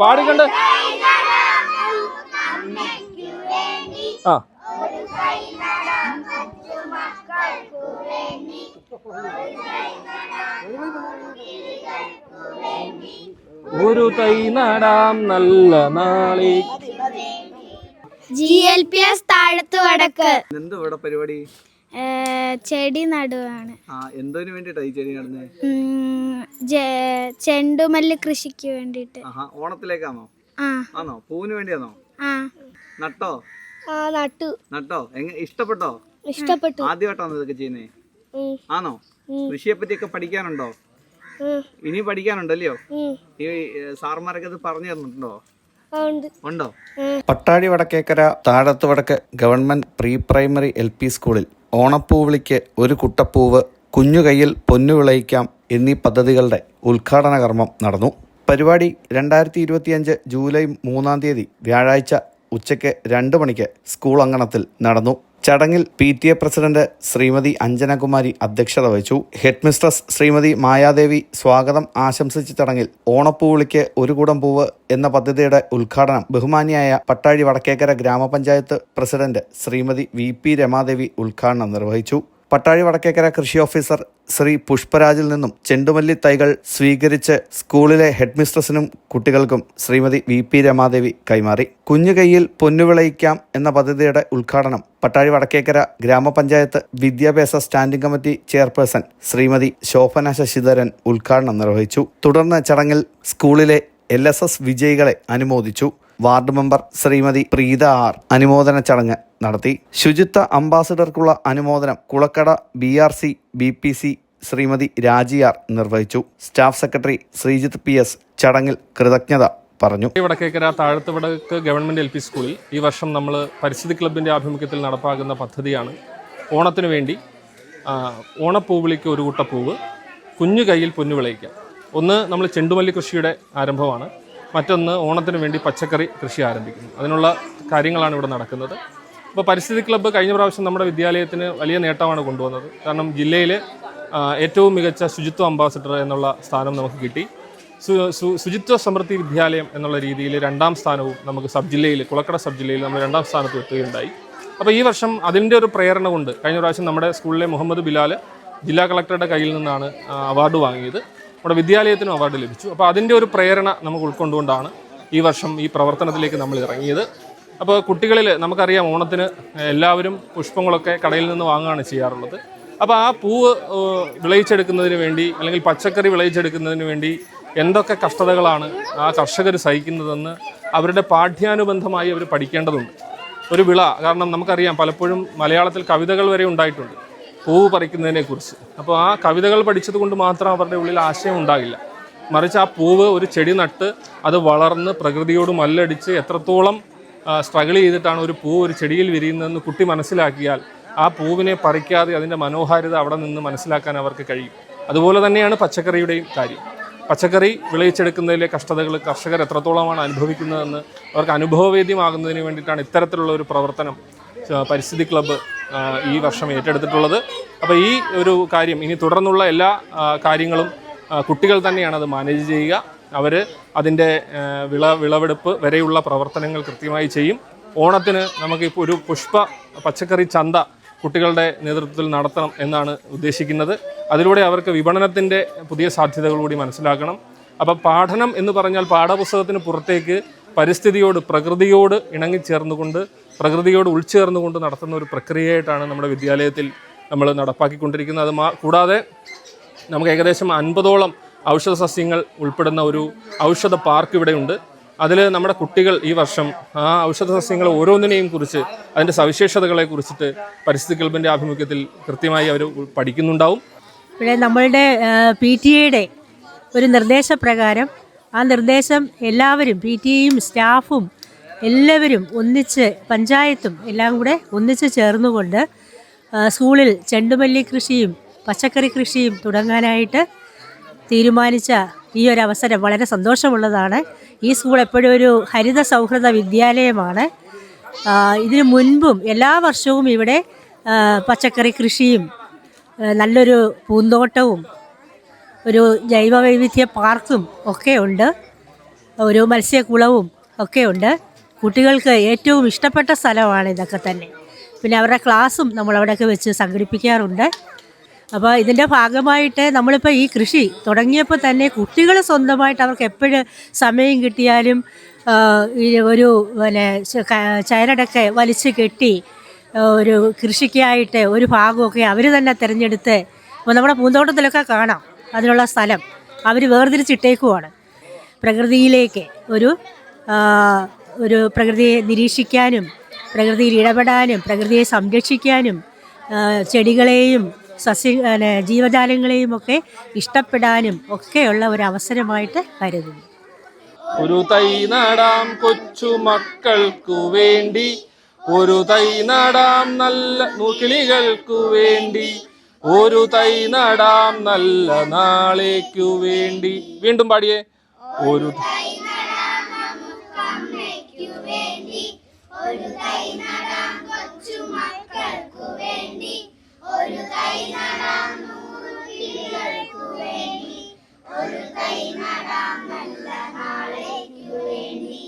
പാടിക്കണ്ട് ആ. ഒരു തൈ നടാം നല്ല നാളെ. ജി എൽ പി എസ് താഴത്ത് വടക്ക്. എന്ത് പരിപാടി? ചെടി നടുവാണ്. ആ എന്തോന് വേണ്ടിട്ടാ ഈ ചെടി നടുന്നത് ചെണ്ടുമല്ലി കൃഷിക്ക് വേണ്ടിട്ട് ഓണത്തിലേക്കാണോ ആ. ആണോ പൂവിന് വേണ്ടിയാണോ ആ. നട്ടോ? ആ നട്ടു. നട്ടോ? ഇഷ്ടപ്പെട്ടോ? ഇഷ്ടപ്പെട്ടു. ആദ്യമായിട്ടാണോ ഇതൊക്കെ ചെയ്യുന്നേ? ആണോ. കൃഷിയെ പറ്റിയൊക്കെ പഠിക്കാനുണ്ടോ? ഇനി പഠിക്കാനുണ്ടല്ലയോ. ഈ സാർമാരൊക്കെ ഇത് പറഞ്ഞു തന്നിട്ടുണ്ടോ? ഉണ്ടോ. പട്ടാഴി വടക്കേക്കര താഴത്ത് വടക്ക് government pre primary L P സ്കൂളിൽ ഓണപ്പൂവിളിക്ക് ഒരു കുട്ടപ്പൂവ് കുഞ്ഞുകൈയിൽ പൊന്നു വിളയിക്കാം എന്നീ പദ്ധതികളുടെ ഉദ്ഘാടന കർമ്മം നടന്നു. പരിപാടി രണ്ടായിരത്തി ഇരുപത്തിയഞ്ച് ജൂലൈ മൂന്നാം തീയതി വ്യാഴാഴ്ച ഉച്ചയ്ക്ക് രണ്ട് മണിക്ക് സ്കൂൾ അങ്കണത്തിൽ നടന്നു. ചടങ്ങിൽ P T A president Shrimati Anjanakumari അധ്യക്ഷത വഹിച്ചു. ഹെഡ് മിസ്ട്രസ് ശ്രീമതി മായാദേവി സ്വാഗതം ആശംസിച്ച ചടങ്ങിൽ ഓണപ്പൂവിളിക്ക് ഒരു കൂടം പൂവ് എന്ന പദ്ധതിയുടെ ഉദ്ഘാടനം ബഹുമാനിയായ Pattazhi Vadakkekara grama panchayat president Shrimati V P Ramadevi ഉദ്ഘാടനം നിർവഹിച്ചു. പട്ടാഴി വടക്കേക്കര കൃഷി ഓഫീസർ ശ്രീ പുഷ്പരാജിൽ നിന്നും ചെണ്ടുമല്ലി തൈകൾ സ്വീകരിച്ച് സ്കൂളിലെ ഹെഡ് മിസ്ട്രസിനും കുട്ടികൾക്കും ശ്രീമതി വി പി രമാദേവി കൈമാറി. കുഞ്ഞു കൈയിൽ പൊന്നുവിളയിക്കാം എന്ന പദ്ധതിയുടെ ഉദ്ഘാടനം പട്ടാഴി വടക്കേക്കര ഗ്രാമപഞ്ചായത്ത് വിദ്യാഭ്യാസ standing committee chairperson Shrimati Shobhana Sasidharan ഉദ്ഘാടനം നിർവഹിച്ചു. തുടർന്ന് ചടങ്ങിൽ സ്കൂളിലെ എൽ വിജയികളെ അനുമോദിച്ചു. Ward member Shrimati Preetha R അനുമോദന ചടങ്ങ് നടത്തി. ശുചിത്വ അംബാസിഡർക്കുള്ള അനുമോദനം Kulakkada B R C B P C Shrimati Rajiyar നിർവഹിച്ചു. Staff secretary Sreejith P S ചടങ്ങിൽ കൃതജ്ഞത പറഞ്ഞു. വടക്കേക്കര താഴത്ത് വടക്ക് ഗവൺമെന്റ് എൽ പി സ്കൂളിൽ ഈ വർഷം നമ്മൾ പരിസ്ഥിതി ക്ലബിന്റെ ആഭിമുഖ്യത്തിൽ നടപ്പാക്കുന്ന പദ്ധതിയാണ്. ഓണത്തിന് വേണ്ടി ഓണപ്പൂവിളിക്ക് ഒരു പൂവ് കുഞ്ഞു കയ്യിൽ പൊന്നു വിളയിക്കാം ഒന്ന് നമ്മൾ ചെണ്ടുമല്ലി കൃഷിയുടെ ആരംഭമാണ്. മറ്റൊന്ന് ഓണത്തിന് വേണ്ടി പച്ചക്കറി കൃഷി ആരംഭിക്കുന്നു. അതിനുള്ള കാര്യങ്ങളാണ് ഇവിടെ നടക്കുന്നത്. അപ്പോൾ പരിസ്ഥിതി ക്ലബ്ബ് കഴിഞ്ഞ പ്രാവശ്യം നമ്മുടെ വിദ്യാലയത്തിന് വലിയ നേട്ടമാണ് കൊണ്ടുവന്നത്. കാരണം ജില്ലയിൽ ഏറ്റവും മികച്ച ശുചിത്വ അംബാസിഡർ എന്നുള്ള സ്ഥാനം നമുക്ക് കിട്ടി. ശുചിത്വ സമൃദ്ധി വിദ്യാലയം എന്നുള്ള രീതിയിൽ രണ്ടാം സ്ഥാനവും നമുക്ക് സബ് ജില്ലയിൽ കുളക്കട സബ് ജില്ലയിൽ നമ്മൾ രണ്ടാം സ്ഥാനത്ത് എത്തുകയുണ്ടായി. അപ്പോൾ ഈ വർഷം അതിന്റെ ഒരു പ്രേരണ കൊണ്ട് കഴിഞ്ഞ പ്രാവശ്യം നമ്മുടെ സ്കൂളിലെ മുഹമ്മദ് ബിലാൽ ജില്ലാ കളക്ടറുടെ കയ്യിൽ നിന്നാണ് അവാർഡ് വാങ്ങിയത്. നമ്മുടെ വിദ്യാലയത്തിനും അവാർഡ് ലഭിച്ചു. അപ്പോൾ അതിന്റെ ഒരു പ്രേരണ നമുക്ക് ഉൾക്കൊണ്ടുകൊണ്ടാണ് ഈ വർഷം ഈ പ്രവർത്തനത്തിലേക്ക് നമ്മൾ ഇറങ്ങിയത്. അപ്പോൾ കുട്ടികളിൽ നമുക്കറിയാം ഓണത്തിന് എല്ലാവരും പുഷ്പങ്ങളൊക്കെ കടയിൽ നിന്ന് വാങ്ങുകയാണ് ചെയ്യാറുള്ളത്. അപ്പോൾ ആ പൂവ് വിളയിച്ചെടുക്കുന്നതിന് വേണ്ടി അല്ലെങ്കിൽ പച്ചക്കറി വിളയിച്ചെടുക്കുന്നതിന് വേണ്ടി എന്തൊക്കെ കഷ്ടതകളാണ് ആ കർഷകർ സഹിക്കുന്നതെന്ന് അവരുടെ പാഠ്യാനുബന്ധമായി അവർ പഠിക്കേണ്ടതുണ്ട്. ഒരു വിള കാരണം നമുക്കറിയാം പലപ്പോഴും മലയാളത്തിൽ കവിതകൾ വരെ ഉണ്ടായിട്ടുണ്ട്. പൂവ് പറിക്കുന്നതിനെക്കുറിച്ച് അപ്പോൾ ആ കവിതകൾ പഠിച്ചത് കൊണ്ട് മാത്രം അവരുടെ ഉള്ളിൽ ആശയം ഉണ്ടാകില്ല. മറിച്ച് ആ പൂവ് ഒരു ചെടി നട്ട് അത് വളർന്ന് പ്രകൃതിയോട് മല്ലടിച്ച് എത്രത്തോളം സ്ട്രഗിൾ ചെയ്തിട്ടാണ് ഒരു പൂവ് ഒരു ചെടിയിൽ വിരിയുന്നതെന്ന് കുട്ടി മനസ്സിലാക്കിയാൽ ആ പൂവിനെ പറിക്കാതെ അതിന്റെ മനോഹാരിത അവിടെ നിന്ന് മനസ്സിലാക്കാൻ അവർക്ക് കഴിയും. അതുപോലെ തന്നെയാണ് പച്ചക്കറിയുടെയും കാര്യം. പച്ചക്കറി വിളയിച്ചെടുക്കുന്നതിലെ കഷ്ടതകൾ കർഷകർ എത്രത്തോളമാണ് അനുഭവിക്കുന്നതെന്ന് അവർക്ക് അനുഭവവേദ്യമാകുന്നതിന് വേണ്ടിയിട്ടാണ് ഇത്തരത്തിലുള്ള ഒരു പ്രവർത്തനം പരിസ്ഥിതി ക്ലബ്ബ് ഈ വർഷം ഏറ്റെടുത്തിട്ടുള്ളത്. അപ്പോൾ ഈ ഒരു കാര്യം ഇനി തുടർന്നുള്ള എല്ലാ കാര്യങ്ങളും കുട്ടികൾ തന്നെയാണ് അത് മാനേജ് ചെയ്യുക. അവർ അതിന്റെ വിള വിളവെടുപ്പ് വരെയുള്ള പ്രവർത്തനങ്ങൾ കൃത്യമായി ചെയ്യും. ഓണത്തിന് നമുക്കിപ്പോൾ ഒരു പുഷ്പ പച്ചക്കറി ചന്ത കുട്ടികളുടെ നേതൃത്വത്തിൽ നടത്തണം എന്നാണ് ഉദ്ദേശിക്കുന്നത്. അതിലൂടെ അവർക്ക് വിപണനത്തിന്റെ പുതിയ സാധ്യതകൾ കൂടി മനസ്സിലാക്കണം. അപ്പം പാഠനം എന്ന് പറഞ്ഞാൽ പാഠപുസ്തകത്തിന് പുറത്തേക്ക് പരിസ്ഥിതിയോട് പ്രകൃതിയോട് ഇണങ്ങിച്ചേർന്നുകൊണ്ട് പ്രകൃതിയോട് ഉൾച്ചേർന്നുകൊണ്ട് നടത്തുന്ന ഒരു പ്രക്രിയയായിട്ടാണ് നമ്മുടെ വിദ്യാലയത്തിൽ നമ്മൾ നടപ്പാക്കിക്കൊണ്ടിരിക്കുന്നത്. അത് കൂടാതെ നമുക്ക് ഏകദേശം അൻപതോളം ഔഷധ സസ്യങ്ങൾ ഉൾപ്പെടുന്ന ഒരു ഔഷധ പാർക്ക് ഇവിടെയുണ്ട്. അതിൽ നമ്മുടെ കുട്ടികൾ ഈ വർഷം ആ ഔഷധ സസ്യങ്ങൾ ഓരോന്നിനെയും കുറിച്ച് അതിന്റെ സവിശേഷതകളെ കുറിച്ചിട്ട് പരിസ്ഥിതി ക്ലബിന്റെ ആഭിമുഖ്യത്തിൽ കൃത്യമായി അവർ പഠിക്കുന്നുണ്ടാവും. ഇവിടെ നമ്മളുടെ പി ടി എയുടെ ഒരു നിർദ്ദേശപ്രകാരം ആ നിർദ്ദേശം എല്ലാവരും പി ടി എയും സ്റ്റാഫും എല്ലാവരും ഒന്നിച്ച് പഞ്ചായത്തും എല്ലാം കൂടെ ഒന്നിച്ച് ചേർന്നുകൊണ്ട് സ്കൂളിൽ ചെണ്ടുമല്ലി കൃഷിയും പച്ചക്കറി കൃഷിയും തുടങ്ങാനായിട്ട് തീരുമാനിച്ച ഈ ഒരു അവസരം വളരെ സന്തോഷമുള്ളതാണ്. ഈ സ്കൂൾ എപ്പോഴും ഒരു ഹരിത സൗഹൃദ വിദ്യാലയമാണ്. ഇതിനു മുൻപും എല്ലാ വർഷവും ഇവിടെ പച്ചക്കറി കൃഷിയും നല്ലൊരു പൂന്തോട്ടവും ഒരു ജൈവവൈവിധ്യ പാർക്കും ഒക്കെ ഉണ്ട്. ഒരു മത്സ്യക്കുളവും ഒക്കെ ഉണ്ട്. കുട്ടികൾക്ക് ഏറ്റവും ഇഷ്ടപ്പെട്ട സ്ഥലമാണ് ഇതൊക്കെ തന്നെ. പിന്നെ അവരുടെ ക്ലാസ്സും നമ്മളവിടെയൊക്കെ വെച്ച് സംഘടിപ്പിക്കാറുണ്ട്. അപ്പോൾ ഇതിന്റെ ഭാഗമായിട്ട് നമ്മളിപ്പോൾ ഈ കൃഷി തുടങ്ങിയപ്പോൾ തന്നെ കുട്ടികൾ സ്വന്തമായിട്ട് അവർക്ക് എപ്പോഴും സമയം കിട്ടിയാലും ഒരു പിന്നെ ചരടൊക്കെ വലിച്ചു കെട്ടി ഒരു കൃഷിക്കായിട്ട് ഒരു ഭാഗമൊക്കെ അവർ തന്നെ തിരഞ്ഞെടുത്ത് അപ്പോൾ നമ്മുടെ പൂന്തോട്ടത്തിലൊക്കെ കാണാം അതിനുള്ള സ്ഥലം. അവർ വേർതിരിച്ചിട്ടേക്കുവാണ്. പ്രകൃതിയിലേക്ക് ഒരു ഒരു പ്രകൃതിയെ നിരീക്ഷിക്കാനും പ്രകൃതിയിൽ ഇടപെടാനും പ്രകൃതിയെ സംരക്ഷിക്കാനും ചെടികളെയും സസ്യ ജീവജാലങ്ങളെയും ഒക്കെ ഇഷ്ടപ്പെടാനും ഒക്കെയുള്ള ഒരു അവസരമായിട്ട് കരുതുന്നു. ഒരു തൈ നടാം കൊച്ചു മക്കൾക്കു വേണ്ടി ഒരു തൈ നടാം നല്ല കിളികൾക്കു വേണ്ടി ഒരു തൈ നടാം നല്ല നാളേക്കു വേണ്ടി. വീണ്ടും പാടിയേ ഒരു